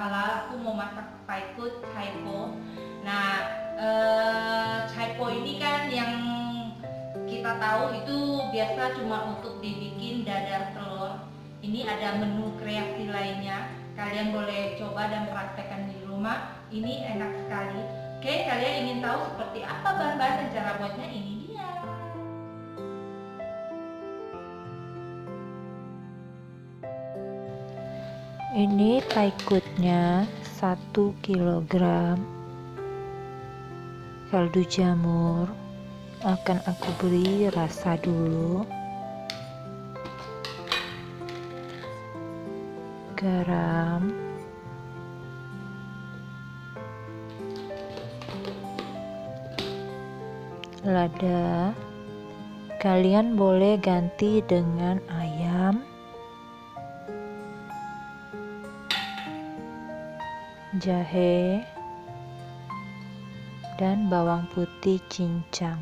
halal aku mau masak paikut chaipo nah eh, chaipo ini kan yang kita tahu itu biasa cuma untuk dibikin dadar telur. Ini ada menu kreasi lainnya. Kalian boleh coba dan praktekkan di rumah. Ini enak sekali. Oke kalian ingin tahu seperti apa bahan-bahan dan cara buatnya? Ini Ini paikutnya 1 kg kaldu jamur. Akan aku beri rasa dulu. Garam. Lada. Kalian boleh ganti dengan jahe, dan bawang putih cincang.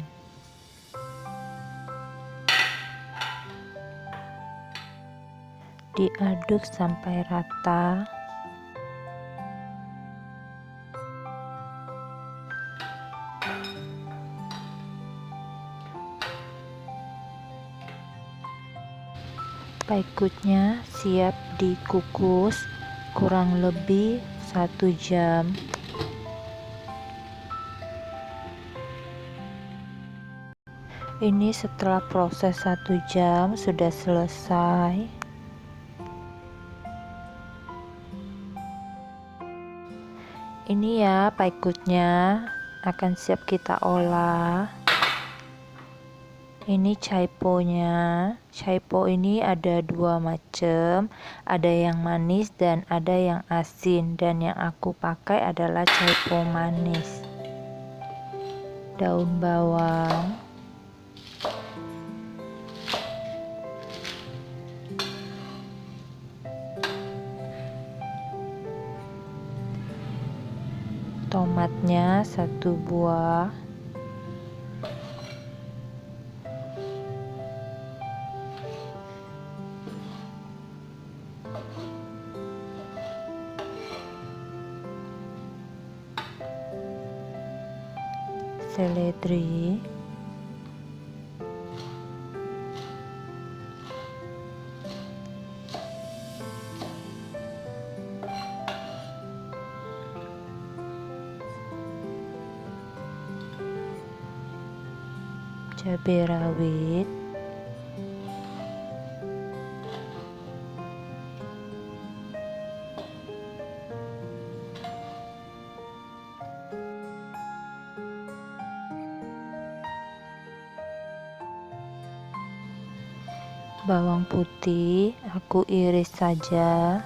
Diaduk sampai rata. Paikutnya siap dikukus kurang lebih satu jam. Ini setelah proses satu jam sudah selesai. Ini ya paikutnya. Akan siap kita olah ini caiponya caipo ini ada dua macam ada yang manis dan ada yang asin. Dan yang aku pakai adalah caipo manis. Daun bawang. Tomatnya satu buah seledri cabai rawit bawang putih aku iris saja.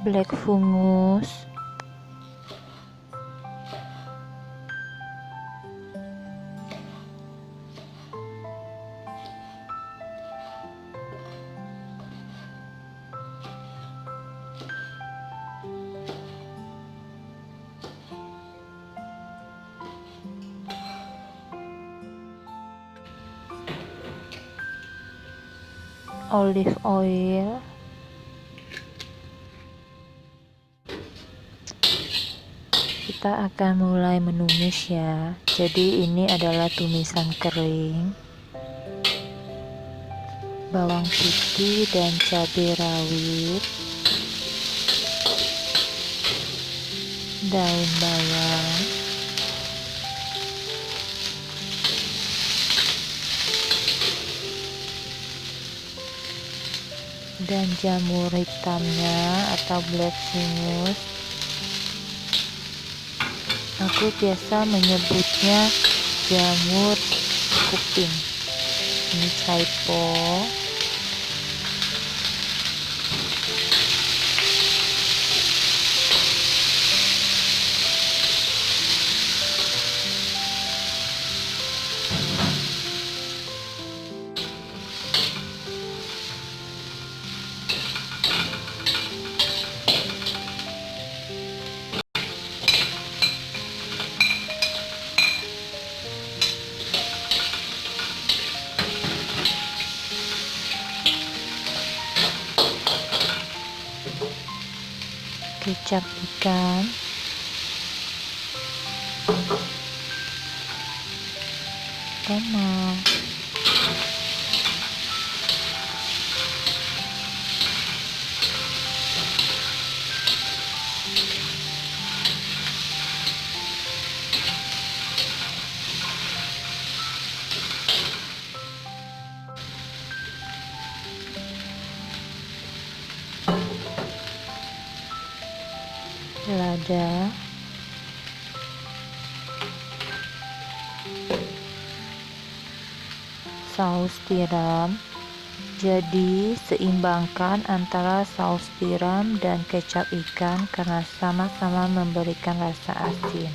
Black fungus olive oil. Kita akan mulai menumis ya. Jadi ini adalah tumisan kering bawang putih dan cabai rawit daun bawang dan jamur hitamnya atau black fungus aku biasa menyebutnya jamur kuping. Ini caipo kecap ikan. Tomat saus tiram. Jadi seimbangkan antara saus tiram dan kecap ikan karena sama-sama memberikan rasa asin.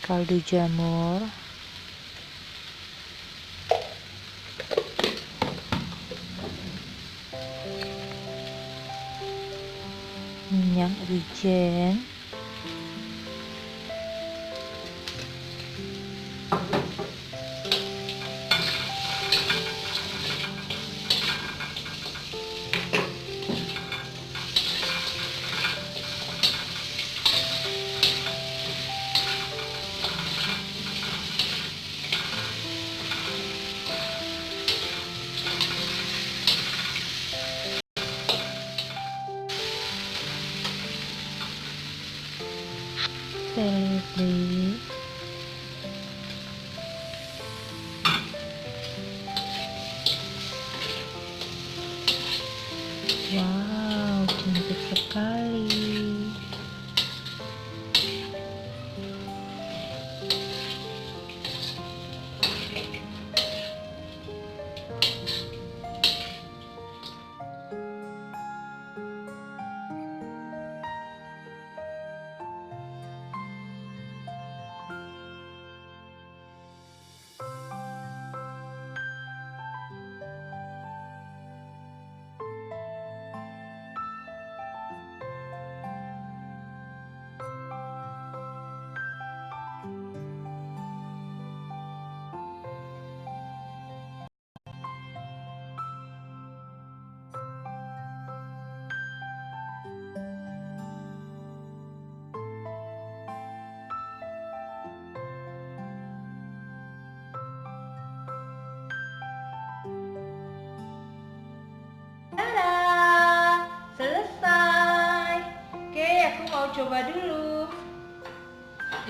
Kaldu jamur We can. Seledri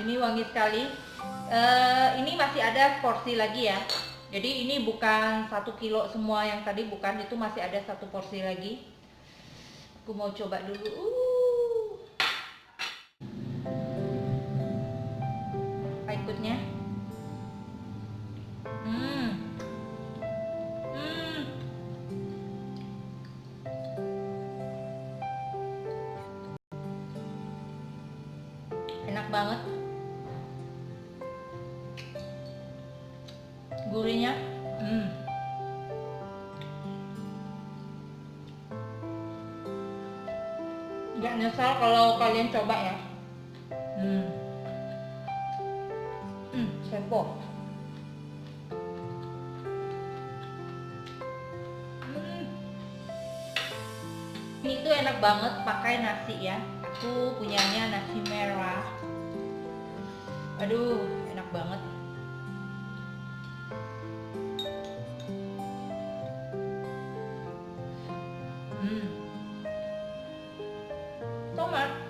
Ini wangi sekali. Eh, ini masih ada porsi lagi ya. Jadi ini bukan satu kilo semua yang tadi bukan itu masih ada satu porsi lagi. Aku mau coba dulu. Uh. Hmm. Hmm. enak banget gurihnya hmm. nggak nyesal kalau kalian coba ya hmm. Hmm, sepo Hmm. ini tuh enak banget pakai nasi ya aku punyanya nasi merah aduh enak banget hmm tomat Hmm.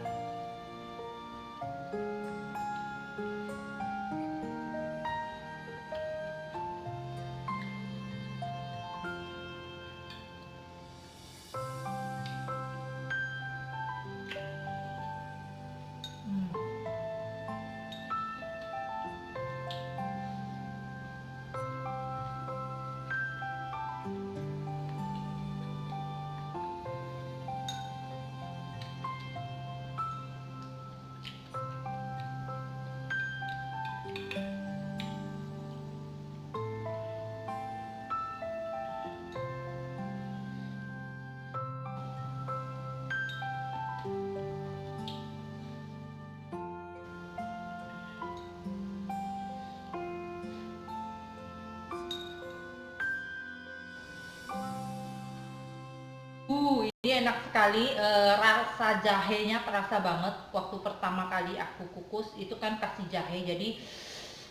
Enak sekali Eh, rasa jahenya terasa banget. Waktu pertama kali aku kukus itu kan kasih jahe jadi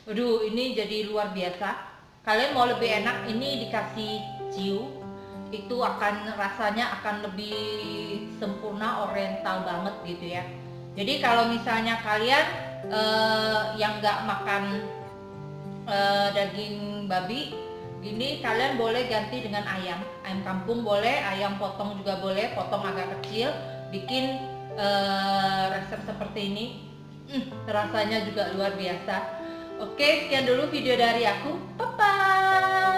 aduh ini jadi luar biasa. Kalian mau lebih enak ini dikasih ciu. Itu akan rasanya akan lebih sempurna oriental banget gitu ya. Jadi kalau misalnya kalian eh, yang nggak makan eh, daging babi gini kalian boleh ganti dengan ayam. Ayam kampung boleh ayam potong juga boleh potong agak kecil bikin eh, resep seperti ini. Hmm, rasanya juga luar biasa. Oke sekian dulu video dari aku. Bye bye